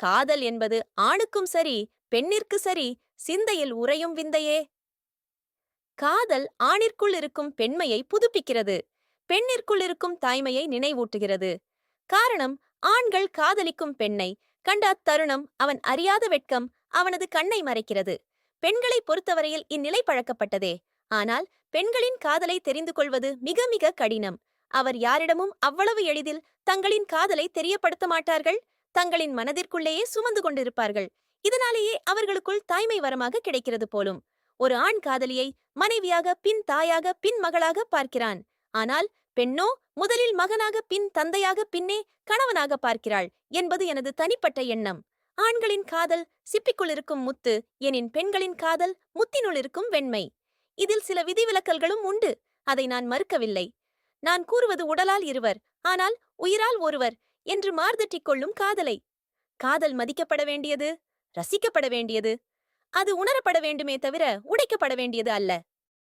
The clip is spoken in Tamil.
காதல் என்பது ஆணுக்கும் சரி பெண்ணிற்கு சரி சிந்தையில் உறையும் விந்தையே. காதல் ஆணிற்குள் இருக்கும் பெண்மையை புதுப்பிக்கிறது பெண்ணிற்குள் இருக்கும் தாய்மையை நினைவூட்டுகிறது. காரணம் ஆண்கள் காதலிக்கும் பெண்ணை கண்ட அத்தருணம் அவன் அறியாத வெட்கம் அவனது கண்ணை மறைக்கிறது. பெண்களை பொறுத்தவரையில் இந்நிலை பழக்கப்பட்டதே. ஆனால் பெண்களின் காதலை தெரிந்து கொள்வது மிக மிக கடினம். அவர் யாரிடமும் அவ்வளவு எளிதில் தங்களின் காதலை தெரியப்படுத்த மாட்டார்கள்? தங்களின் மனதிற்குள்ளேயே சுமந்து கொண்டிருப்பார்கள். இதனாலேயே அவர்களுக்குள் தாய்மை வரமாக கிடைக்கிறது போலும். ஒரு ஆண் காதலியை மனைவியாக பின் தாயாக பின் மகளாக பார்க்கிறான். ஆனால் பெண்ணோ முதலில் மகனாக பின் தந்தையாக பின்னே கணவனாக பார்க்கிறாள் என்பது எனது தனிப்பட்ட எண்ணம். ஆண்களின் காதல் சிப்பிக்குள் இருக்கும் முத்து எனின் பெண்களின் காதல் முத்தினுள் இருக்கும் வெண்மை. இதில் சில விதிவிலக்கல்களும் உண்டு. அதை நான் மறுக்கவில்லை. நான் கூறுவது உடலால் இருவர் ஆனால் உயிரால் ஒருவர். என்று மார்தட்டிக் கொள்ளும் காதலை. காதல் மதிக்கப்பட வேண்டியது ரசிக்கப்பட வேண்டியது. அது உணரப்பட வேண்டுமே தவிர உடைக்கப்பட வேண்டியது அல்ல.